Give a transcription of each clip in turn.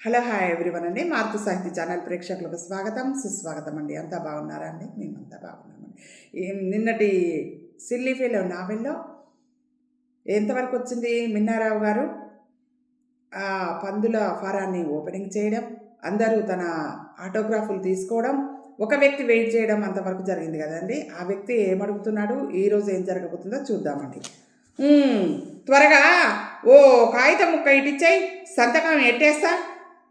Hello hi everyone అండి. మార్పు సాహిత్య ఛానల్ ప్రేక్షకులకు స్వాగతం సుస్వాగతం అండి. అంతా బాగున్నారా అండి? మేమంతా బాగున్నామండి. నిన్నటి సిల్లీ ఫీలో నావెల్లో ఎంతవరకు వచ్చింది మిన్నారావు గారు? ఆ పందుల ఫారాన్ని ఓపెనింగ్ చేయడం అందరూ తన ఆటోగ్రాఫ్లు తీసుకోవడం ఒక వ్యక్తి వెయిట్ చేయడం అంతవరకు జరిగింది కదండి. ఆ వ్యక్తి ఏమడుగుతున్నాడు? ఈరోజు ఏం జరగబోతుందో చూద్దామండి. త్వరగా ఓ కాగితం ముక్క ఇటిచ్చాయి సంతకం ఎట్టేస్తా?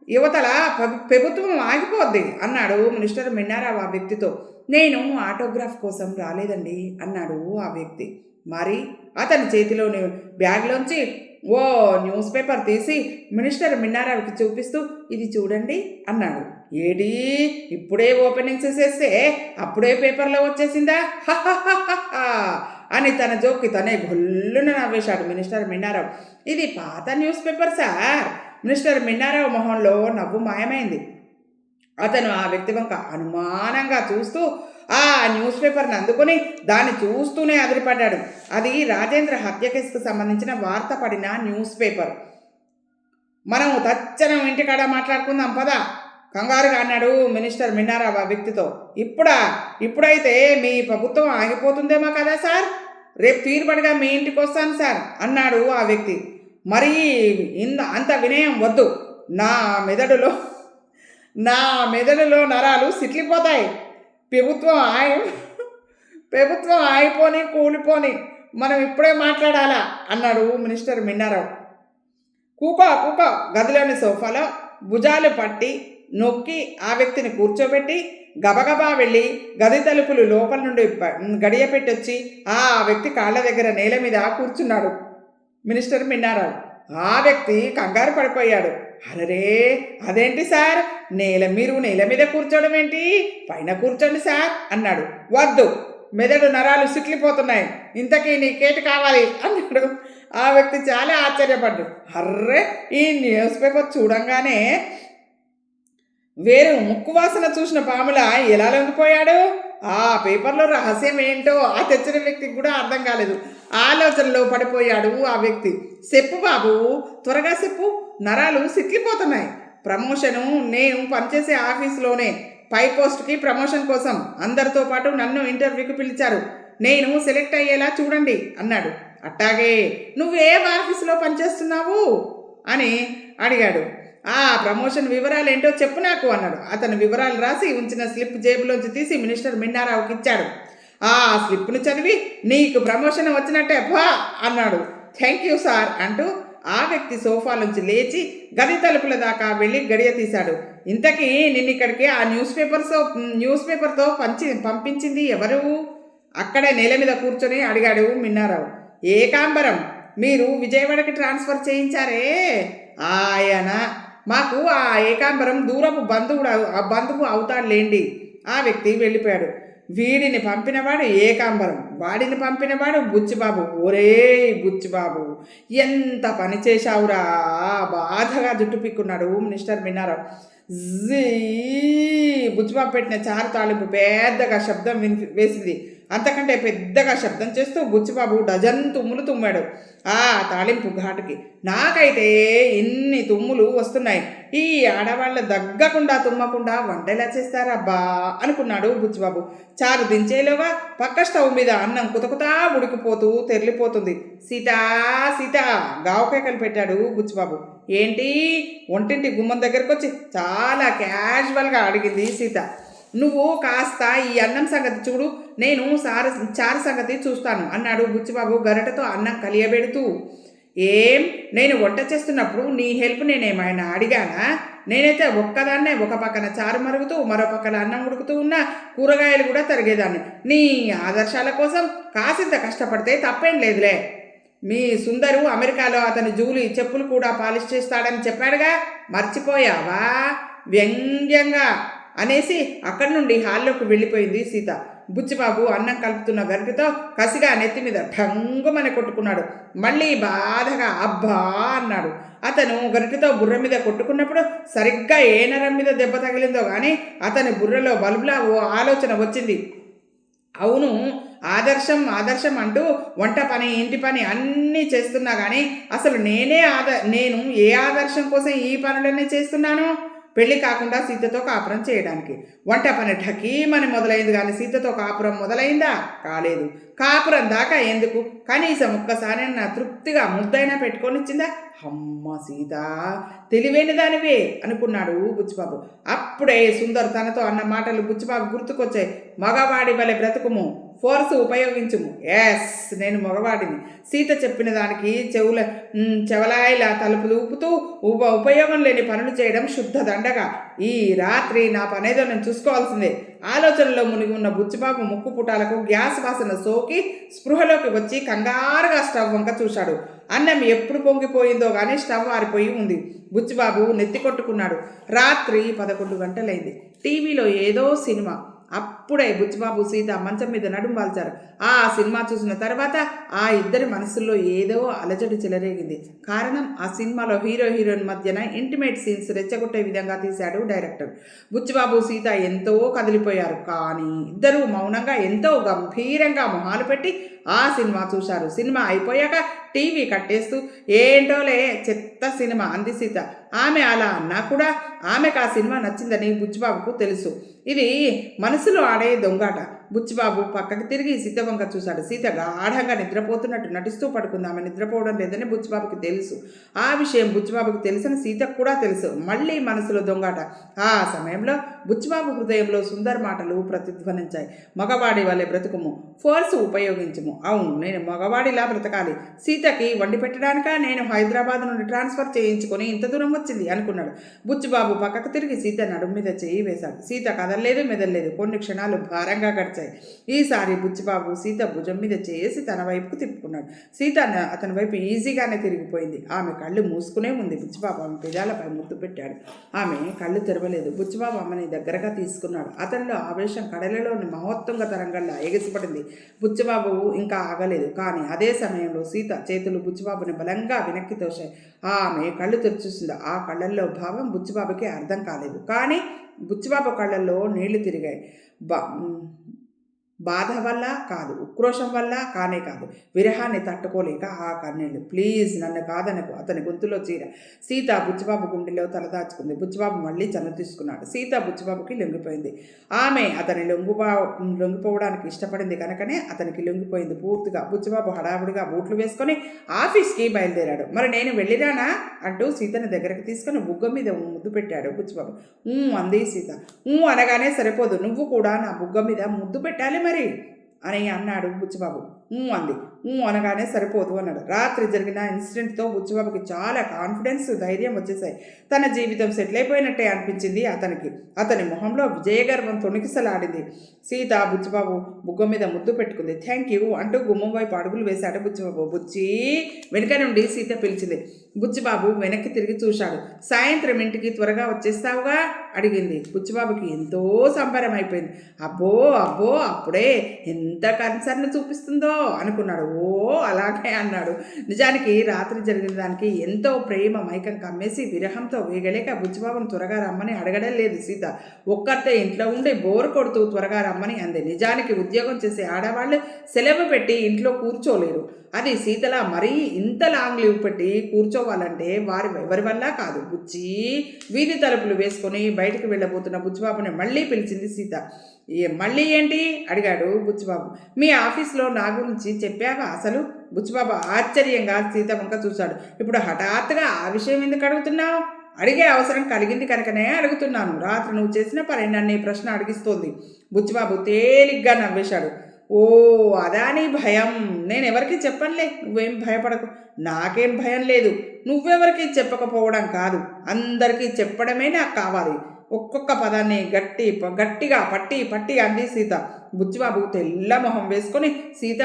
యువతల ప్రభుత్వం ఆగిపోద్ది. అన్నాడు మినిస్టర్ మిన్నారావు ఆ వ్యక్తితో. నేను ఆటోగ్రాఫ్ కోసం రాలేదండి అన్నాడు ఆ వ్యక్తి. మరి? అతని చేతిలోని బ్యాగ్లోంచి ఓ న్యూస్ పేపర్ తీసి మినిస్టర్ మిన్నారావుకి చూపిస్తూ ఇది చూడండి అన్నాడు. ఏడి? ఇప్పుడే ఓపెనింగ్ చేసేస్తే అప్పుడే పేపర్లో వచ్చేసిందా? అని తన జోక్కి తనే గొల్లున నవ్వేశాడు మినిస్టర్ మిన్నారావు. ఇది పాత news paper sir. Minister Minnarao మొహంలో నవ్వు మాయమైంది. అతను ఆ వ్యక్తి వంక అనుమానంగా చూస్తూ ఆ న్యూస్ పేపర్ని అందుకొని దాన్ని చూస్తూనే అదిరిపడ్డాడు. అది రాజేంద్ర హత్య కేసుకు సంబంధించిన వార్త పడిన న్యూస్ పేపర్. మనం తచ్చనం ఇంటికాడ మాట్లాడుకుందాం పదా. కంగారుగా అన్నాడు మినిస్టర్ మిన్నారావు ఆ వ్యక్తితో. ఇప్పుడా? ఇప్పుడైతే మీ ప్రభుత్వం ఆగిపోతుందేమో కదా సార్? రేపు తీరుబడిగా మీ ఇంటికి వస్తాను సార్ అన్నాడు ఆ వ్యక్తి. మరి ఇంత అంత వినయం వద్దు. నా మెదడులో నా మెదడులో నరాలు సిట్లిపోతాయి. ప్రభుత్వం ఆయ ప్రభుత్వం ఆగిపోని కూలిపోని మనం ఇప్పుడే మాట్లాడాలా? అన్నాడు మినిస్టర్ మిన్నారావు. కూకో కూకో గదిలోని సోఫాలో భుజాలు పట్టి నొక్కి ఆ వ్యక్తిని కూర్చోబెట్టి గబగబా వెళ్ళి గది తలుపులు లోపల నుండి గడియపెట్టొచ్చి గడియ పెట్టొచ్చి ఆ వ్యక్తి కాళ్ళ దగ్గర నేల మీద కూర్చున్నాడు. మినిస్టర్ మిన్నారావు. ఆ వ్యక్తి కంగారు పడిపోయాడు. అరరే! అదేంటి సార్? నేల మీరు నేల మీద కూర్చోవడం ఏంటి? పైన కూర్చోండి సార్ అన్నాడు. వద్దు! మెదడు నరాలు సిట్లిపోతున్నాయి. ఇంతకీ నీకేటి కావాలి అన్నాడు. ఆ వ్యక్తి చాలా ఆశ్చర్యపడ్డాడు అర్రే! ఈ న్యూస్ పేపర్ చూడంగానే వేరు ముక్కు వాసన చూసిన పాముల ఎలా లొంగిపోయాడు ఆ పేపర్లో రహస్యం ఏంటో ఆ తెచ్చిన వ్యక్తికి కూడా అర్థం కాలేదు. ఆలోచనలో పడిపోయాడు ఆ వ్యక్తి. చెప్పు బాబు త్వరగా చెప్పు. నరాలు సిక్కిపోతున్నాయి. ప్రమోషను నేను పనిచేసే ఆఫీసులోనే పై పోస్ట్కి ప్రమోషన్ కోసం. అందరితో పాటు నన్ను ఇంటర్వ్యూకి పిలిచారు. నేను సెలెక్ట్ అయ్యేలా చూడండి అన్నాడు. అట్టాగే. నువ్వు ఏ ఆఫీసులో పనిచేస్తున్నావు? అని అడిగాడు. ఆ ప్రమోషన్ వివరాలు ఏంటో చెప్పు నాకు అన్నాడు. అతను వివరాలు రాసి ఉంచిన స్లిప్ జేబులోంచి తీసి మినిస్టర్ మిన్నారావుకి ఇచ్చాడు. ఆ స్లిప్ను చదివి నీకు ప్రమోషన్ వచ్చినట్టే పా అన్నాడు. థ్యాంక్ యూ సార్ అంటూ ఆ వ్యక్తి సోఫా నుంచి లేచి గది తలుపుల దాకా వెళ్ళి గడియ తీశాడు. ఇంతకీ నిన్న ఇక్కడికి ఆ న్యూస్ పేపర్తో న్యూస్ పేపర్తో పంచి పంపించింది ఎవరు? అక్కడే నేల మీద కూర్చొని అడిగాడు మిన్నారావు. ఏకాంబరం మీరు విజయవాడకి ట్రాన్స్ఫర్ చేయించారే? ఆయన మాకు ఆ ఏకాంబరం దూరపు బంధువుడు అవు- ఆ బంధువు అవుతాడులేండి ఆ వ్యక్తి వెళ్ళిపోయాడు. వీడిని పంపినవాడు ఏకాంబరం వాడిని పంపినవాడు బుచ్చిబాబు. ఒరే బుచ్చిబాబు ఎంత పని చేశావురా? బాధగా జుట్టు పిక్కున్నాడు మినిస్టర్ మిన్నారావు. జీ బుచ్చిబాబు పెట్టిన చారు తాలింపు పెద్దగా శబ్దం విని వేసింది. అంతకంటే పెద్దగా శబ్దం చేస్తూ బుచ్చిబాబు డజన్ తుమ్ములు తుమ్మాడు. ఆ తాళింపు ఘాటుకి. నాకైతే ఎన్ని తుమ్ములు వస్తున్నాయి. ఈ ఆడవాళ్ళ దగ్గకుండా తుమ్మకుండా వంట ఎలా చేస్తారబ్బా అనుకున్నాడు బుచ్చిబాబు. చారు దించేలోగా పక్క స్టవ్ మీద అన్నం కుతకుతా ఉడికిపోతూ తెరిలిపోతుంది. సీతా సీత గావకేకలు పెట్టాడు బుచ్చిబాబు. ఏంటి? ఒంటింటి గుమ్మం దగ్గరకు వచ్చి చాలా క్యాజువల్గా అడిగింది సీత. నువ్వు కాస్త ఈ అన్నం సంగతి చూడు. నేను సార చారు సంగతి చూస్తాను. అన్నాడు బుచ్చిబాబు గరటతో అన్నం కలియబెడుతూ. ఏం? నేను వంట చేస్తున్నప్పుడు నీ హెల్ప్ నేనేమైనా అడిగానా? నేనైతే ఒక్కదాన్నే ఒక పక్కన చారు మరుగుతూ మరో పక్కన అన్నం ఉడుకుతూ ఉన్నా కూరగాయలు కూడా తరిగేదాన్ని. నీ ఆదర్శాల కోసం కాసింత కష్టపడితే తప్పేం లేదులే. మీ సుందరు అమెరికాలో అతని జూలి చెప్పులు కూడా పాలిష్ చేస్తాడని చెప్పాడుగా? మర్చిపోయావా? వ్యంగ్యంగా అనేసి అక్కడి నుండి హాల్లోకి వెళ్ళిపోయింది సీత. బుచ్చిబాబు అన్నం కలుపుతున్న గరిటితో కసిగా నెత్తి మీద ఠంగుమని కొట్టుకున్నాడు. మళ్ళీ బాధగా అబ్బా అన్నాడు. అతను గరిటితో బుర్ర మీద కొట్టుకున్నప్పుడు సరిగ్గా ఏ నరం మీద దెబ్బ తగిలిందో కానీ అతని బుర్రలో బల్బులా ఓ ఆలోచన వచ్చింది. అవును ఆదర్శం ఆదర్శం అంటూ వంట పని ఇంటి పని అన్నీ చేస్తున్నా కానీ అసలు నేనే ఆద నేను ఏ ఆదర్శం కోసం ఈ పనులన్నీ చేస్తున్నాను? పెళ్ళి కాకుండా సీతతో కాపురం చేయడానికి. వంట పని ఠకీమని మొదలైంది కానీ సీతతో కాపురం మొదలైందా? కాలేదు. కాపురం దాకా ఎందుకు? కనీసం ఒక్కసారి నా తృప్తిగా ముద్దైనా పెట్టుకొనిచ్చిందా? అమ్మ సీత తెలివైన దానివే అనుకున్నాడు బుచ్చిబాబు. అప్పుడే సుందర్ తనతో అన్న మాటలు బుచ్చిబాబు గుర్తుకొచ్చాయి. మగవాడి వలె బ్రతుకుము. ఫోర్స్ ఉపయోగించుము. ఎస్ నేను మగవాడిని. సీత చెప్పిన దానికి చెవుల చెవలాయిలా తలుపులు ఊపుతూ ఉప ఉపయోగం లేని పనులు చేయడం శుద్ధ దండగా. ఈ రాత్రి నా పనేదో నేను చూసుకోవాల్సిందే. ఆలోచనలో మునిగి ఉన్న బుచ్చిబాబు ముక్కు పుటాలకు గ్యాస్ వాసన సోకి స్పృహలోకి వచ్చి కంగారుగా స్టవ్ వంక చూశాడు. అన్నం ఎప్పుడు పొంగిపోయిందో కానీ స్టవ్ ఆరిపోయి ఉంది. బుచ్చిబాబు నెత్తి కొట్టుకున్నాడు. రాత్రి పదకొండు గంటలైంది. టీవీలో ఏదో సినిమా. అప్పుడే బుచ్చిబాబు సీత మంచం మీద నడుం వాల్చారు. ఆ సినిమా చూసిన తర్వాత ఆ ఇద్దరి మనసుల్లో ఏదో అలజడి చెలరేగింది. కారణం ఆ సినిమాలో హీరో హీరోయిన్ మధ్యన ఇంటిమేట్ సీన్స్ రెచ్చగొట్టే విధంగా తీశాడు డైరెక్టర్. బుచ్చిబాబు సీత ఎంతో కదిలిపోయారు. కానీ ఇద్దరూ మౌనంగా ఎంతో గంభీరంగా మొహాలు పెట్టి ఆ సినిమా చూశారు. సినిమా అయిపోయాక టీవీ కట్టేస్తూ ఏంటోలే చెత్త సినిమా అంది సీత. ఆమె అలా అన్నా కూడా ఆమెకు ఆ సినిమా నచ్చిందని బుచ్చిబాబుకు తెలుసు. ఇది మనసులో ఆడే దొంగాట. బుచ్చిబాబు పక్కకి తిరిగి సీత వంక చూశాడు. సీత గాఢంగా నిద్రపోతున్నట్టు నటిస్తూ పడుకుంది ఆమె నిద్రపోవడం లేదని బుచ్చిబాబుకి తెలుసు. ఆ విషయం బుచ్చిబాబుకి తెలిసిన సీతకు కూడా తెలుసు. మళ్ళీ మనసులో దొంగాట. ఆ సమయంలో బుచ్చిబాబు హృదయంలో సుందర మాటలు ప్రతిధ్వనించాయి. మగవాడి వలె బ్రతుకుము. ఫోర్స్ ఉపయోగించము. అవును నేను మగవాడిలా బ్రతకాలి. సీతకి వండి పెట్టడానిక? నేను హైదరాబాద్ నుండి ట్రాన్స్ఫర్ చేయించుకొని ఇంత దూరం వచ్చింది అనుకున్నాడు. బుచ్చిబాబు పక్కకు తిరిగి సీత నడుము మీద చేయి వేశాడు. సీత కదలలేదు మెదలలేదు. కొన్ని క్షణాలు భారంగా గడిచాయి. ఈసారి బుచ్చిబాబు సీత భుజం మీద చేసి తన వైపుకు తిప్పుకున్నాడు. సీత అతని వైపు ఈజీగానే తిరిగిపోయింది. ఆమె కళ్ళు మూసుకునే ఉంది బుచ్చిబాబు ఆమె పెదాలపై ముద్దు పెట్టాడు. ఆమె కళ్ళు తెరవలేదు. బుచ్చిబాబు ఆమెని దగ్గరగా తీసుకున్నాడు. అతనిలో ఆవేశం కడలలోని మహోత్తంగ తరంగల్లా ఎగిసిపడింది. బుచ్చిబాబు ఇంకా ఆగలేదు. కానీ అదే సమయంలో సీత చేతులు బుచ్చిబాబుని బలంగా వెనక్కి తోశాయి. ఆమె కళ్ళు తెరిచూసింది. ఆ కళ్ళల్లో భావం బుచ్చిబాబుకి అర్థం కాలేదు. కానీ బుచ్చిబాబు కళ్ళల్లో నీళ్ళు తిరిగాయి. బా బాధ వల్ల కాదు ఉక్రోషం వల్ల కానే కాదు. విరహాన్ని తట్టుకోలేక ఆ కన్నీళ్ళు ప్లీజ్ నన్ను కాదనకు. అతని గొంతులో చీర. సీత బుచ్చిబాబు గుండెలో తలదాచుకుంది బుచ్చిబాబు మళ్ళీ చను తీసుకున్నాడు. సీత బుచ్చిబాబుకి లొంగిపోయింది. ఆమె అతని లొంగుబా లొంగిపోవడానికి ఇష్టపడింది కనుకనే అతనికి లొంగిపోయింది పూర్తిగా. బుచ్చిబాబు హడావుడిగా బూట్లు వేసుకొని ఆఫీస్కి బయలుదేరాడు. మరి నేను వెళ్ళిరానా? అంటూ సీతని దగ్గరకు తీసుకొని బుగ్గ మీద ముద్దు పెట్టాడు బుచ్చిబాబు అంది సీత. ఊ అనగానే సరిపోదు. నువ్వు కూడా నా బుగ్గ మీద ముద్దు పెట్టాలి మరి? అని అన్నాడు బుచ్చిబాబు అంది. అనగానే సరిపోదు అన్నాడు. రాత్రి జరిగిన ఇన్సిడెంట్తో బుచ్చిబాబుకి చాలా కాన్ఫిడెన్స్ ధైర్యం వచ్చేసాయి. తన జీవితం సెటిల్ అయిపోయినట్టే అనిపించింది అతనికి. అతని మొహంలో విజయగర్వం తొణికిసలాడింది. సీత బుచ్చిబాబు బుగ్గ మీద ముద్దు పెట్టుకుంది. థ్యాంక్ యూ అంటూ గుమ్మం వైపు అడుగులు వేశాడు బుచ్చిబాబు బుచ్చి వెనుక నుండి సీత పిలిచింది. బుచ్చిబాబు వెనక్కి తిరిగి చూశాడు. సాయంత్రం ఇంటికి త్వరగా వచ్చేస్తావుగా? అడిగింది. బుచ్చిబాబుకి ఎంతో సంబరం అయిపోయింది అబ్బో అబ్బో అప్పుడే ఎంత కన్సర్న్ చూపిస్తుందో అనుకున్నాడు. ఓ అలాగే అన్నాడు. నిజానికి రాత్రి జరిగిన దానికి ఎంతో ప్రేమ మైకం కమ్మేసి విరహంతో వేగలేక బుచ్చిబాబును త్వరగా రమ్మని అడగడం లేదు సీత. ఒక్కతే ఇంట్లో ఉండి బోర్ కొడుతూ త్వరగా రమ్మని అంది. నిజానికి ఉద్యోగం చేసే ఆడవాళ్ళు సెలవు పెట్టి ఇంట్లో కూర్చోలేరు. అది సీతలా మరీ ఇంత లాంగ్ లీవ్ పెట్టి కూర్చోవాలంటే వారి ఎవరి వల్ల కాదు. బుచ్చి వీధి తలుపులు వేసుకొని బయటికి వెళ్ళబోతున్న బుచ్చిబాబుని మళ్ళీ పిలిచింది సీత. ఏ మళ్ళీ ఏంటి? అడిగాడు బుచ్చిబాబు మీ ఆఫీస్లో నా గురించి చెప్పావా అసలు? బుచ్చిబాబు ఆశ్చర్యంగా సీత వంక చూశాడు. ఇప్పుడు హఠాత్తుగా ఆ విషయం ఎందుకు అడుగుతున్నావు? అడిగే అవసరం కలిగింది కనుకనే అడుగుతున్నాను. రాత్రి నువ్వు చేసిన పని నన్ను ఈ ప్రశ్న అడిగిస్తోంది. బుచ్చిబాబు తేలిగ్గా నవ్వేశాడు. ఓ అదా నీ భయం. నేను ఎవరికి చెప్పనులే? నువ్వేం భయపడకు. నాకేం భయం లేదు. నువ్వెవరికి చెప్పకపోవడం కాదు. అందరికీ చెప్పడమే నాకు కావాలి. ఒక్కొక్క పదాన్ని గట్టి గట్టిగా పట్టి పట్టి అంది సీత. బుచ్చిబాబు తెల్ల మొహం వేసుకొని సీత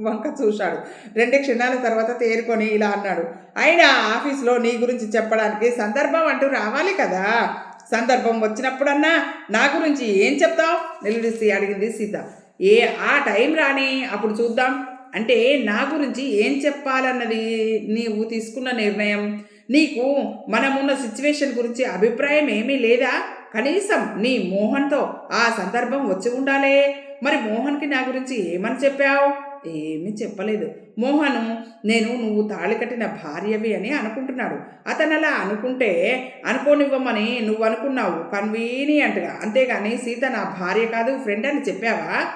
వంక చూశాడు. రెండు క్షణాల తర్వాత తేరుకొని ఇలా అన్నాడు. అయినా ఆఫీస్లో నీ గురించి చెప్పడానికి సందర్భం అంటూ రావాలి కదా. సందర్భం వచ్చినప్పుడన్నా నా గురించి ఏం చెప్తావు? నిలదీసి అడిగింది సీత. ఏ ఆ టైం రాని అప్పుడు చూద్దాం. అంటే నా గురించి ఏం చెప్పాలన్నది నీవు తీసుకున్న నిర్ణయం? నీకు మనమున్న సిచ్యువేషన్ గురించి అభిప్రాయం ఏమీ లేదా? కనీసం నీ మోహన్తో ఆ సందర్భం వచ్చి ఉండాలే. మరి మోహన్కి నా గురించి ఏమని చెప్పావు? ఏమీ చెప్పలేదు. మోహను నేను నువ్వు తాళి కట్టిన భార్యవి అని అనుకుంటున్నాడు. అతను అలా అనుకుంటే అనుకోనివ్వమని నువ్వు అనుకున్నావు కన్వీనియంట్గా. అంతేగాని సీత నా భార్య కాదు ఫ్రెండ్ అని చెప్పావా?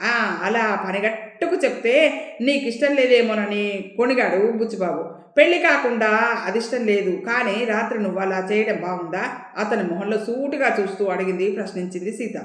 అలా పనిగట్టుకు చెప్తే నీకు ఇష్టం లేదేమోనని కొనిగాడు బుచ్చిబాబు. పెళ్ళి కాకుండా అదిష్టం లేదు కానీ రాత్రి నువ్వు అలా చేయడం బాగుందా? అతని మొహంలో సూటుగా చూస్తూ అడిగింది ప్రశ్నించింది సీత.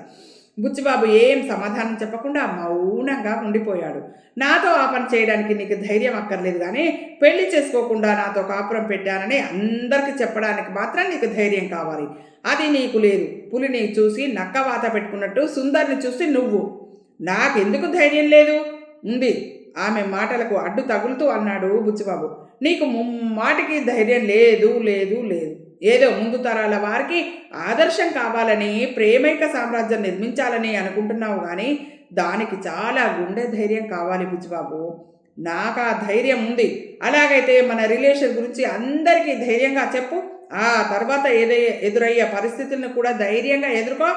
బుచ్చిబాబు ఏం సమాధానం చెప్పకుండా మౌనంగా ఉండిపోయాడు. నాతో ఆ పని చేయడానికి నీకు ధైర్యం అక్కర్లేదు కానీ పెళ్ళి చేసుకోకుండా నాతో కాపురం పెట్టానని అందరికీ చెప్పడానికి మాత్రం నీకు ధైర్యం కావాలి. అది నీకు లేదు. పులిని చూసి నక్క వాత పెట్టుకున్నట్టు సుందర్ని చూసి నువ్వు. నాకెందుకు ధైర్యం లేదు? ఉంది. ఆమె మాటలకు అడ్డు తగులుతూ అన్నాడు బుచ్చిబాబు. నీకు ముమ్మాటికి ధైర్యం లేదు లేదు లేదు. ఏదో ముందు తరాల వారికి ఆదర్శం కావాలని ప్రేమైక సామ్రాజ్యం నిర్మించాలని అనుకుంటున్నావు కానీ దానికి చాలా గుండె ధైర్యం కావాలి బుచ్చిబాబు. నాకు ఆ ధైర్యం ఉంది. అలాగైతే మన రిలేషన్ గురించి అందరికీ ధైర్యంగా చెప్పు. ఆ తర్వాత ఏదై ఎదురయ్యే పరిస్థితులను కూడా ధైర్యంగా ఎదుర్కో.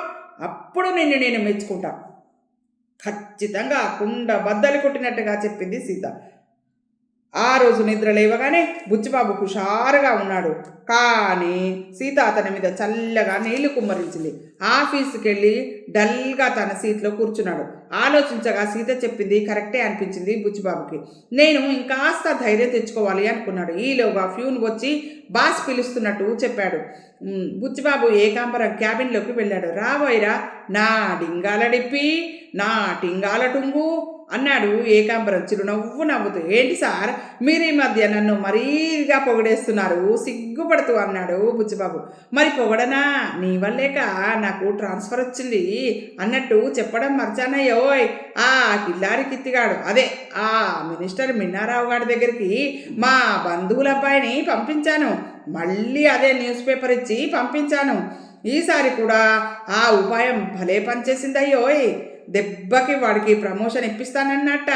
అప్పుడు నిన్ను నేను మెచ్చుకుంటా. ఖచ్చితంగా కుండ బద్దలు కొట్టినట్టుగా చెప్పింది సీత. ఆ రోజు నిద్ర లేవగానే బుచ్చిబాబు హుషారుగా ఉన్నాడు. కానీ సీత అతని మీద చల్లగా నీళ్ళు కుమ్మరించింది. ఆఫీస్కి వెళ్ళి డల్గా తన సీట్లో కూర్చున్నాడు. ఆలోచించగా సీత చెప్పింది కరెక్టే అనిపించింది బుచ్చిబాబుకి. నేను ఇంకాస్త ధైర్యం తెచ్చుకోవాలి అనుకున్నాడు. ఈలోగా ఫ్యూన్ వచ్చి బాస్ పిలుస్తున్నట్టు చెప్పాడు. బుచ్చిబాబు ఏకాంబరం క్యాబిన్లోకి వెళ్ళాడు. రాబోయిరా నా డింగాల డిప్పి నా టింగాల టుంగు అన్నాడు ఏకాంబరం చిరునవ్వు నవ్వుతూ. ఏంటి సార్? మీరు ఈ మధ్య నన్ను మరీగా పొగిడేస్తున్నారు. సిగ్గుపడుతూ అన్నాడు బుచ్చిబాబు మరి పొగడనా? నీ వల్లేక నాకు ట్రాన్స్ఫర్ వచ్చింది. అన్నట్టు చెప్పడం మర్చానయ్యోయ్ ఆ కిల్లారి కిత్తిగాడు. అదే ఆ మినిస్టర్ మిన్నారావు గారి దగ్గరికి మా బంధువుల అబ్బాయిని పంపించాను. మళ్ళీ అదే న్యూస్ పేపర్ ఇచ్చి పంపించాను. ఈసారి కూడా ఆ ఉపాయం భలే పనిచేసిందయ్యోయ్! దెబ్బకి వాడికి ప్రమోషన్ ఇప్పిస్తానన్నట్ట.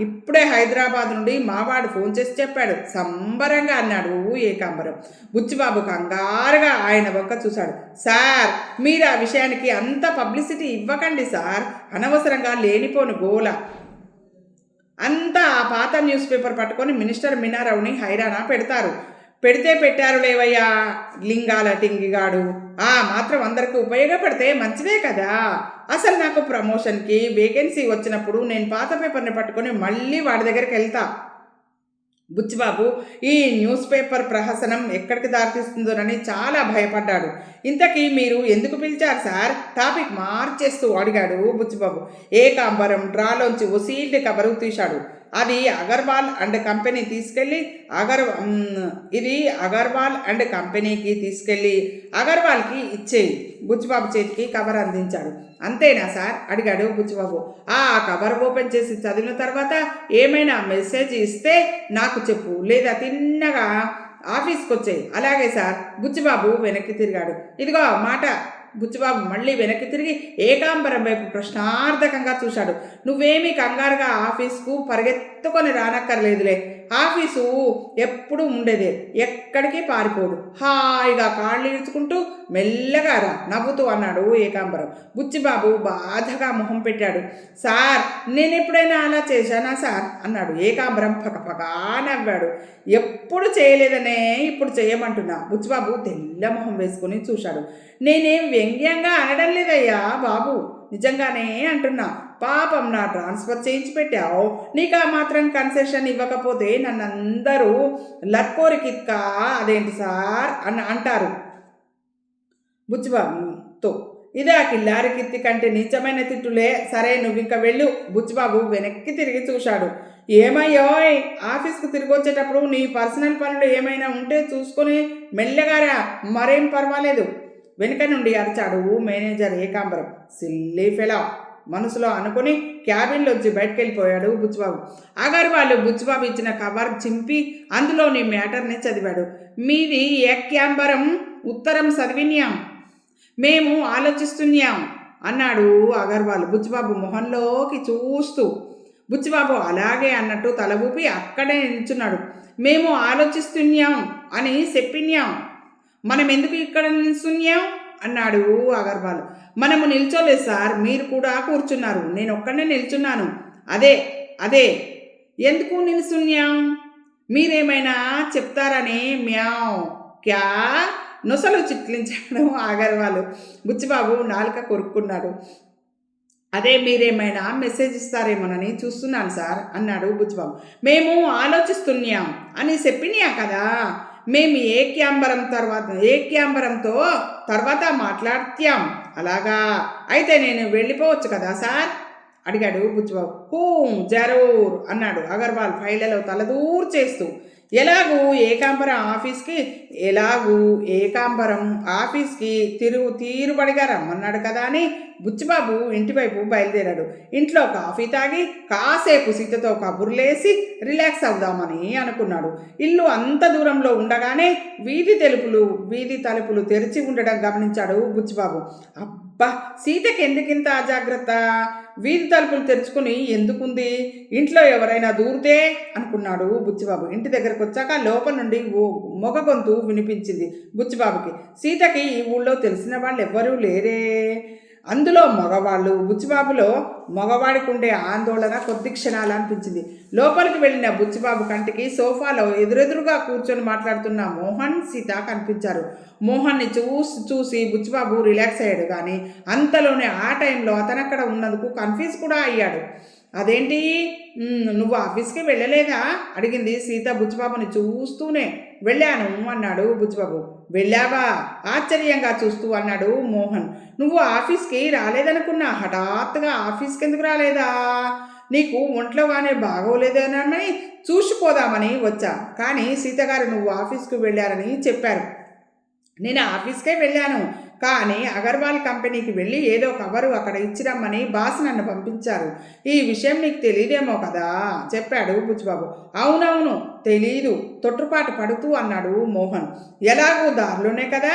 ఇప్పుడే హైదరాబాద్ నుండి మావాడు ఫోన్ చేసి చెప్పాడు. సంబరంగా అన్నాడు ఏకాంబరం బుచ్చిబాబు కంగారుగా ఆయన వంక చూశాడు. సార్ మీరు ఆ విషయానికి అంత పబ్లిసిటీ ఇవ్వకండి సార్. అనవసరంగా లేనిపోను గోల. అంతా ఆ పాత న్యూస్ పేపర్ పట్టుకొని మినిస్టర్ మినారావుని హైరానా పెడతారు. పెడితే పెట్టారు లేవయ్యా లింగాల టింగిగాడు. ఆ మాత్రం అందరికి ఉపయోగపడితే మంచిదే కదా. అసలు నాకు ప్రమోషన్కి వేకెన్సీ వచ్చినప్పుడు నేను పాత పేపర్ని పట్టుకొని మళ్ళీ వాడి దగ్గరికి వెళ్తా. బుచ్చిబాబు ఈ న్యూస్ పేపర్ ప్రహసనం ఎక్కడికి దారితీస్తుందోనని చాలా భయపడ్డాడు. ఇంతకీ మీరు ఎందుకు పిలిచారు సార్? టాపిక్ మార్చేస్తూ అడిగాడు బుచ్చిబాబు. ఏకాంబరం డ్రాలోంచి ఓ సీల్డ్ కవరు తీశాడు. అది అగర్వాల్ అండ్ కంపెనీ తీసుకెళ్ళి అగర్ ఇది అగర్వాల్ అండ్ కంపెనీకి తీసుకెళ్ళి అగర్వాల్కి ఇచ్చేయి. బుచ్చిబాబు చేతికి కవర్ అందించాడు. అంతేనా సార్? అడిగాడు బుచ్చిబాబు ఆ కవర్ ఓపెన్ చేసి చదివిన తర్వాత ఏమైనా మెసేజ్ ఇస్తే నాకు చెప్పు. లేదా తిన్నగా ఆఫీస్కి వచ్చేయి అలాగే సార్ బుచ్చిబాబు వెనక్కి తిరిగాడు. ఇదిగో మాట. బుచ్చిబాబు మళ్ళీ వెనక్కి తిరిగి ఏకాంబరం వైపు ప్రశ్నార్థకంగా చూశాడు. నువ్వేమీ కంగారుగా ఆఫీస్కు పరిగెత్తుకొని రానక్కర్లేదులే. ఆఫీసు ఎప్పుడు ఉండేదే ఎక్కడికి పారిపోదు. హాయిగా కాళ్ళు ఈడ్చుకుంటూ మెల్లగా రా నవ్వుతూ అన్నాడు ఏకాంబరం. బుచ్చిబాబు బాధగా మొహం పెట్టాడు. సార్ నేను ఎప్పుడైనా అలా చేశానా సార్? అన్నాడు ఏకాంబరం పకపకా నవ్వాడు. ఎప్పుడు చేయలేదనే ఇప్పుడు చేయమంటున్నా. బుచ్చిబాబు తెల్ల మొహం వేసుకొని చూశాడు. నేనేం వ్యంగ్యంగా అనడం లేదయ్యా బాబు. నిజంగానే అంటున్నా. పాపం నా ట్రాన్స్ఫర్ చేయించి పెట్టావు. నీకు ఆ మాత్రం కన్సెషన్ ఇవ్వకపోతే నన్ను అందరూ లక్కోరికిక్క అదేంటి సార్ అని అంటారు. బుచ్చిబాబుతో ఇదే ఆ కిల్లారి కిత్తి కంటే నీచమైన తిట్టులే. సరే నువ్వు ఇంకా వెళ్ళు. బుచ్చిబాబు వెనక్కి తిరిగి చూశాడు. ఏమయ్యోయ్ ఆఫీస్కి తిరిగి వచ్చేటప్పుడు నీ పర్సనల్ పనులు ఏమైనా ఉంటే చూసుకొని మెల్లగారా. మరేం పర్వాలేదు. వెనుక నుండి అరిచాడు మేనేజర్ ఏకాంబరం. Silly fella. మనసులో అనుకుని క్యాబిన్లోంచి బయటకు వెళ్ళిపోయాడు బుచ్చిబాబు అగర్వాల్ బుచ్చిబాబు ఇచ్చిన కవర్ చింపి అందులోని మ్యాటర్ని చదివాడు. మీది ఏక్యాంబరం ఉత్తరం చదివిన్యాం మేము ఆలోచిస్తున్నాం అన్నాడు అగర్వాల్ బుచ్చిబాబు మొహంలోకి చూస్తూ. బుచ్చిబాబు అలాగే అన్నట్టు తల ఊపి అక్కడే నిల్చున్నాడు. మేము ఆలోచిస్తున్నాం అని చెప్పినాం మనం ఎందుకు ఇక్కడ నిల్చున్నాం అన్నాడు అగర్వాల్. మనము నిల్చోలేదు సార్ మీరు కూడా కూర్చున్నారు. నేను ఒక్కనే నిల్చున్నాను. అదే అదే. ఎందుకు నిల్చున్నాం మీరేమైనా చెప్తారని మ్యావ్. క్యా? నొసలు చిట్లించాడు అగర్వాల్. బుచ్చిబాబు నాలుక కొరుక్కున్నాడు. అదే మీరేమైనా మెసేజ్ ఇస్తారేమోనని చూస్తున్నాను సార్ అన్నాడు బుచ్చిబాబు. మేము ఆలోచిస్తున్నాం అని చెప్పినాయా కదా? మేము ఏ క్యాంబరం తర్వాత ఏ క్యాంబరంతో తర్వాత మాట్లాడతాం అలాగా? అయితే నేను వెళ్ళిపోవచ్చు కదా సార్? అడిగాడు బుచ్చిబాబు హూ జరూర్ అన్నాడు అగర్వాల్ ఫైళ్ళలో తలదూర్ చేస్తూ ఎలాగూ ఏకాంబరం ఆఫీస్కి ఎలాగూ ఏకాంబరం ఆఫీస్కి తిరుగు తీరుబడిగా రమ్మన్నాడు కదా అని బుచ్చిబాబు ఇంటివైపు బయలుదేరాడు. ఇంట్లో కాఫీ తాగి కాసేపు సీతతో కబుర్లేసి రిలాక్స్ అవుదామని అనుకున్నాడు. ఇల్లు అంత దూరంలో ఉండగానే వీధి తెలుపులు వీధి తలుపులు తెరిచి ఉండడం గమనించాడు బుచ్చిబాబు. అబ్బా సీతకి ఎందుకింత అజాగ్రత్త? వీధి తలుపులు తెరుచుకుని ఎందుకుంది? ఇంట్లో ఎవరైనా దూరితే? అనుకున్నాడు బుచ్చిబాబు. ఇంటి దగ్గరకు వచ్చాక లోపల నుండి ఓ మొగ గొంతు వినిపించింది బుచ్చిబాబుకి. సీతకి ఈ ఊళ్ళో తెలిసిన వాళ్ళు ఎవ్వరూ లేరే. అందులో మగవాళ్ళు బుచ్చిబాబులో మగవాడికి ఉండే ఆందోళన కొద్ది క్షణాలు అనిపించింది. లోపలికి వెళ్ళిన బుచ్చిబాబు కంటికి సోఫాలో ఎదురెదురుగా కూర్చొని మాట్లాడుతున్న మోహన్ సీత కనిపించారు. మోహన్ని చూసి చూసి బుచ్చిబాబు రిలాక్స్ అయ్యాడు కానీ అంతలోనే ఆ టైంలో అతను అక్కడ ఉన్నందుకు కన్ఫ్యూజ్ కూడా అయ్యాడు. అదేంటి? నువ్వు ఆఫీస్కి వెళ్ళలేదా? అడిగింది సీత బుచ్చిబాబుని చూస్తూనే. వెళ్ళాను అన్నాడు బుచ్చిబాబు. వెళ్ళావా? ఆశ్చర్యంగా చూస్తూ అన్నాడు మోహన్. నువ్వు ఆఫీస్కి రాలేదనుకున్నా హఠాత్తుగా ఆఫీస్కి ఎందుకు రాలేదా? నీకు ఒంట్లో కానీ బాగోలేదేనని చూసిపోదామని వచ్చా. కానీ సీతగారు నువ్వు ఆఫీస్కి వెళ్ళారని చెప్పారు. నేను ఆఫీస్కే వెళ్ళాను. కానీ అగర్వాల్ కంపెనీకి వెళ్ళి ఏదో కవరు అక్కడ ఇచ్చిరమ్మని బాస్ నన్ను పంపించారు. ఈ విషయం నీకు తెలియదేమో కదా? చెప్పాడు బుచ్చిబాబు అవునవును తెలీదు. తొట్టుపాటు పడుతూ అన్నాడు మోహన్. ఎలాగూ దారిలోనే కదా.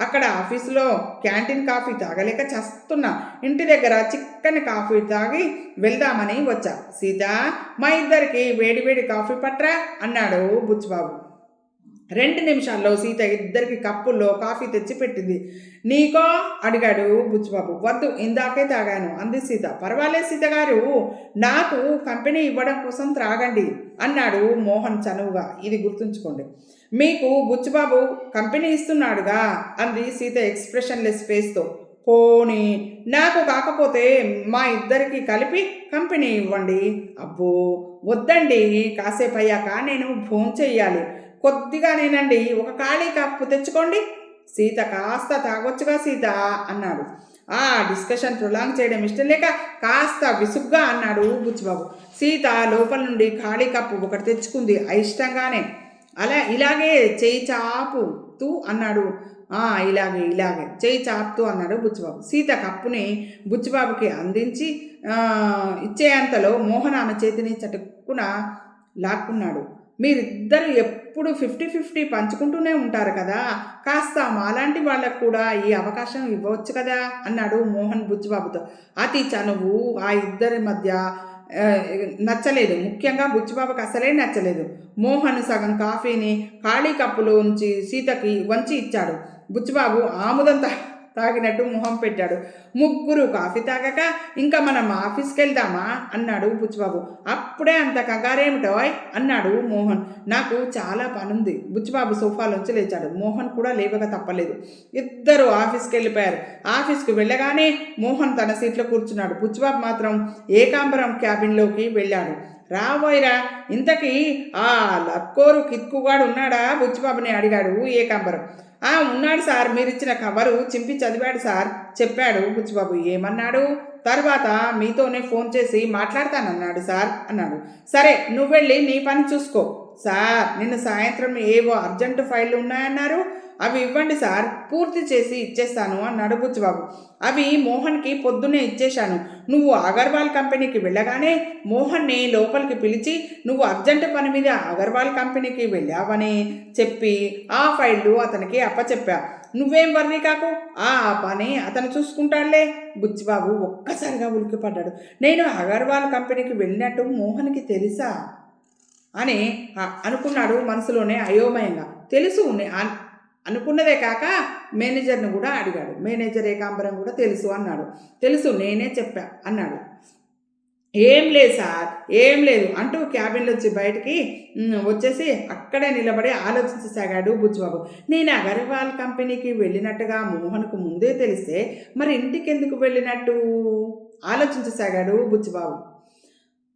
అక్కడ ఆఫీసులో క్యాంటీన్ కాఫీ తాగలేక చస్తున్నా. ఇంటి దగ్గర చిక్కని కాఫీ తాగి వెళ్దామని వచ్చా. సీత మా ఇద్దరికి వేడివేడి కాఫీ పట్రా అన్నాడు బుచ్చిబాబు రెండు నిమిషాల్లో సీత ఇద్దరికి కప్పుల్లో కాఫీ తెచ్చి పెట్టింది నీకో? అడిగాడు బుచ్చిబాబు. వద్దు ఇందాకే తాగాను అంది సీత. పర్వాలేదు సీత గారు నాకు కంపెనీ ఇవ్వడం కోసం త్రాగండి అన్నాడు మోహన్ చనువుగా. ఇది గుర్తుంచుకోండి. మీకు బుచ్చిబాబు కంపెనీ ఇస్తున్నాడుగా అంది సీత ఎక్స్ప్రెషన్లెస్ ఫేస్తో. పోనీ నాకు కాకపోతే మా ఇద్దరికి కలిపి కంపెనీ ఇవ్వండి. అబ్బో వద్దండి కాసేపు అయ్యాక నేను ఫోన్ చెయ్యాలి కొద్దిగానేనండి ఒక ఖాళీ కప్పు తెచ్చుకోండి. సీత కాస్త తాగొచ్చుగా సీత అన్నాడు. ఆ డిస్కషన్ ప్రొలాంగ్ చేయడం ఇష్టం లేక కాస్త విసుగ్గా అన్నాడు బుచ్చిబాబు. సీత లోపల నుండి ఖాళీ కప్పు ఒకటి తెచ్చుకుంది అయిష్టంగానే. అలా ఇలాగే చేయి చాపు తూ అన్నాడు. "ఆ, ఇలాగే ఇలాగే. చేయి చాపుతూ అన్నాడు బుచ్చిబాబు. సీత కప్పుని బుచ్చిబాబుకి అందించి ఇచ్చేంతలో మోహన్ ఆమె చేతిని చటుక్కున లాక్కున్నాడు. మీరిద్దరు ఎప్పుడు ఫిఫ్టీ ఫిఫ్టీ పంచుకుంటూనే ఉంటారు కదా. కాస్త మాలాంటి వాళ్ళకు కూడా ఈ అవకాశం ఇవ్వవచ్చు కదా అన్నాడు మోహన్ బుచ్చిబాబుతో అతి చనువు ఆ ఇద్దరి మధ్య నచ్చలేదు. ముఖ్యంగా బుచ్చిబాబుకి అసలే నచ్చలేదు. మోహన్ సగం కాఫీని ఖాళీ కప్పులో ఉంచి సీతకి వంచి ఇచ్చాడు. బుచ్చిబాబు ఆముదంతా తాగినట్టు మొహం పెట్టాడు. ముగ్గురు కాఫీ తాగాక ఇంకా మనం ఆఫీస్కి వెళ్దామా? అన్నాడు బుచ్చిబాబు. అప్పుడే అంత కంగారేమిటో అన్నాడు మోహన్. నాకు చాలా పనుంది. బుచ్చిబాబు సోఫాలోంచి లేచాడు. మోహన్ కూడా లేవక తప్పలేదు. ఇద్దరు ఆఫీస్కి వెళ్ళిపోయారు. ఆఫీస్కి వెళ్ళగానే మోహన్ తన సీట్లో కూర్చున్నాడు. బుచ్చిబాబు మాత్రం ఏకాంబరం క్యాబిన్లోకి వెళ్ళాడు. రాబోయిరా ఇంతకీ ఆ లక్కోరు కిక్కుగాడు ఉన్నాడా? బుచ్చిబాబుని అడిగాడు ఏకాంబరం. ఆ ఉన్నాడు సార్ మీరు ఇచ్చిన కవరు చింపి చదివాడు సార్. చెప్పాడు బుచ్చిబాబు ఏమన్నాడు? తర్వాత మీతోనే ఫోన్ చేసి మాట్లాడతానన్నాడు సార్ అన్నాడు. సరే నువ్వు వెళ్ళి నీ పని చూసుకో. సార్ నిన్న సాయంత్రం ఏవో అర్జెంటు ఫైళ్ళు ఉన్నాయన్నారు. అవి ఇవ్వండి సార్ పూర్తి చేసి ఇచ్చేస్తాను అన్నాడు బుచ్చిబాబు అవి మోహన్కి పొద్దున్నే ఇచ్చేశాను. నువ్వు అగర్వాల్ కంపెనీకి వెళ్ళగానే మోహన్ని లోపలికి పిలిచి నువ్వు అర్జెంటు పని మీద అగర్వాల్ కంపెనీకి వెళ్ళావని చెప్పి ఆ ఫైళ్ళు అతనికి అప్పచెప్పా. నువ్వేం వర్రీ కాకు? ఆ పని అతను చూసుకుంటాడులే. బుచ్చిబాబు ఒక్కసారిగా ఉలికిపడ్డాడు నేను అగర్వాల్ కంపెనీకి వెళ్ళినట్టు మోహన్కి తెలుసా? అని అనుకున్నాడు మనసులోనే అయోమయంగా. తెలుసు అనుకున్నదే కాక మేనేజర్ని కూడా అడిగాడు. మేనేజర్ ఏకాంబరం కూడా తెలుసు అన్నాడు. తెలుసు నేనే చెప్పా అన్నాడు. ఏం లేదు సార్ ఏం లేదు అంటూ క్యాబిన్లో వచ్చి బయటికి వచ్చేసి అక్కడే నిలబడి ఆలోచించసాగాడు బుజ్జిబాబు. నేను అగర్వాల్ కంపెనీకి వెళ్ళినట్టుగా మోహన్కు ముందే తెలిస్తే మరి ఇంటికి ఎందుకు వెళ్ళినట్టు? ఆలోచించసాగాడు బుజ్జిబాబు.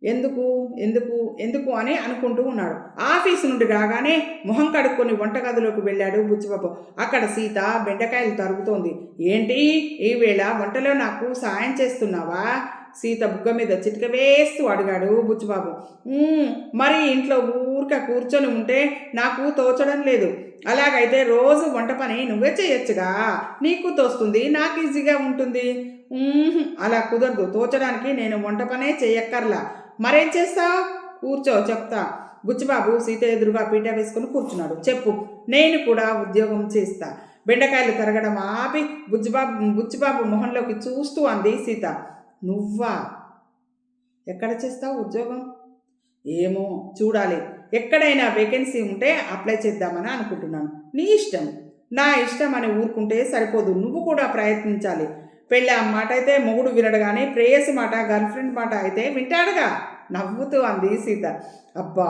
ఎందుకు? ఎందుకు? ఎందుకు అని అనుకుంటూ ఉన్నాడు. ఆఫీసు నుండి రాగానే మొహం కడుక్కొని వంటగదిలోకి వెళ్ళాడు బుచ్చిబాబు అక్కడ సీత బెండకాయలు తరుగుతోంది. ఏంటి? ఈవేళ వంటలో నాకు సాయం చేస్తున్నావా? సీత బుగ్గ మీద చిటిక వేస్తూ అడిగాడు బుచ్చిబాబు మరి ఇంట్లో ఊరిక కూర్చొని ఉంటే నాకు తోచడం లేదు. అలాగైతే రోజు వంట పని నువ్వే చేయొచ్చుగా. నీకు తోస్తుంది నాకు ఈజీగా ఉంటుంది. అలా కుదరదు. తోచడానికి నేను వంట పనే చేయక్కర్లా. మరేం చేస్తావు కూర్చో చెప్తా. బుచ్చిబాబు సీత ఎదురుగా పీట వేసుకుని కూర్చున్నాడు. చెప్పు నేను కూడా ఉద్యోగం చేస్తా. బెండకాయలు తరగడం ఆపి బుజ్జిబాబు బుచ్చిబాబు మొహంలోకి చూస్తూ అంది సీత. నువ్వా? ఎక్కడ చేస్తావు ఉద్యోగం? ఏమో చూడాలి. ఎక్కడైనా వేకెన్సీ ఉంటే అప్లై చేద్దామని అనుకుంటున్నాను. నీ ఇష్టం. నా ఇష్టం అని ఊరుకుంటే సరిపోదు. నువ్వు కూడా ప్రయత్నించాలి. పెళ్ళి మాట అయితే మొగుడు వినడు కానీ ప్రేయసి మాట గర్ల్ ఫ్రెండ్ మాట అయితే వింటాడుగా. నవ్వుతూ అంది సీత. అబ్బా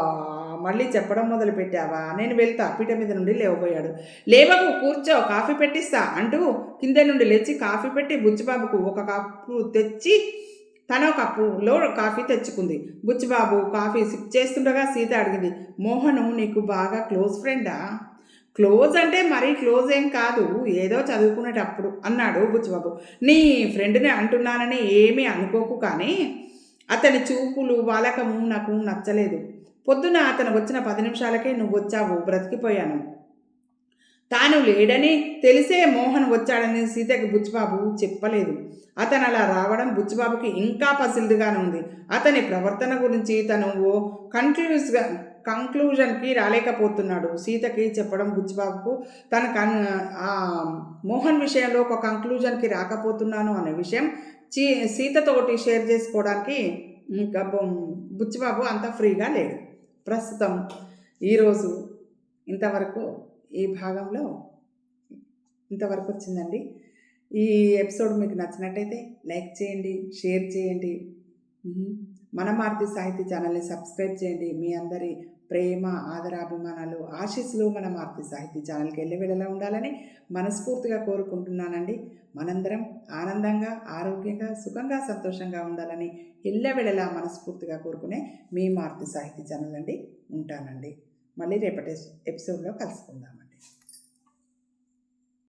మళ్ళీ చెప్పడం మొదలు పెట్టావా నేను వెళ్తా పీట మీద నుండి లేవబోయాడు. లేవకు కూర్చో కాఫీ పెట్టిస్తా అంటూ కింద నుండి లేచి కాఫీ పెట్టి బుచ్చిబాబుకు ఒక కప్పు తెచ్చి తన కప్పులో కాఫీ తెచ్చుకుంది. బుచ్చిబాబు కాఫీ సిప్ చేస్తుండగా సీత అడిగింది మోహను నీకు బాగా క్లోజ్ ఫ్రెండా? క్లోజ్ అంటే మరీ క్లోజ్ ఏం కాదు ఏదో చదువుకునేటప్పుడు అన్నాడు బుచ్చిబాబు నీ ఫ్రెండ్ని అంటున్నానని ఏమీ అనుకోకు కానీ అతని చూపులు వాలకము నాకు నచ్చలేదు. పొద్దున అతను వచ్చిన పది నిమిషాలకే నువ్వు వచ్చావు బ్రతికిపోయాను. తాను లేడని తెలిసే మోహన్ వచ్చాడని సీతకి బుచ్చిబాబు చెప్పలేదు. అతను అలా రావడం బుచ్చిబాబుకి ఇంకా పసిల్దిగానే ఉంది అతని ప్రవర్తన గురించి తను ఓ కన్క్లూజ్గా కంక్లూజన్కి రాలేకపోతున్నాడు. సీతకి చెప్పడం బుచ్చిబాబుకు తన కన్ ఆ మోహన్ విషయంలో ఒక కంక్లూజన్కి రాకపోతున్నాను అనే విషయం చీ సీతతోటి షేర్ చేసుకోవడానికి ఇంకా బుచ్చిబాబు అంత ఫ్రీగా లేడు. ప్రస్తుతం ఈరోజు ఇంతవరకు ఈ భాగంలో ఇంతవరకు వచ్చిందండి. ఈ ఎపిసోడ్ మీకు నచ్చినట్టయితే లైక్ చేయండి షేర్ చేయండి. మనమార్తి మన మారుతి ఛానల్ని సబ్స్క్రైబ్ చేయండి. మీ అందరి ప్రేమ ఆదరాభిమానాలు ఆశీస్సులు మన మారుతి సాహిత్య ఛానల్కి వెళ్ళి వెళ్ళలా ఉండాలని మనస్ఫూర్తిగా కోరుకుంటున్నానండి. మనందరం ఆనందంగా ఆరోగ్యంగా సుఖంగా సంతోషంగా ఉండాలని ఎల్లవెళ్ళలా మనస్ఫూర్తిగా కోరుకునే మీ మారుతి సాహిత్య ఛానల్ అండి. ఉంటానండి. మళ్ళీ రేపటి ఎపిసోడ్లో కలుసుకుందాం.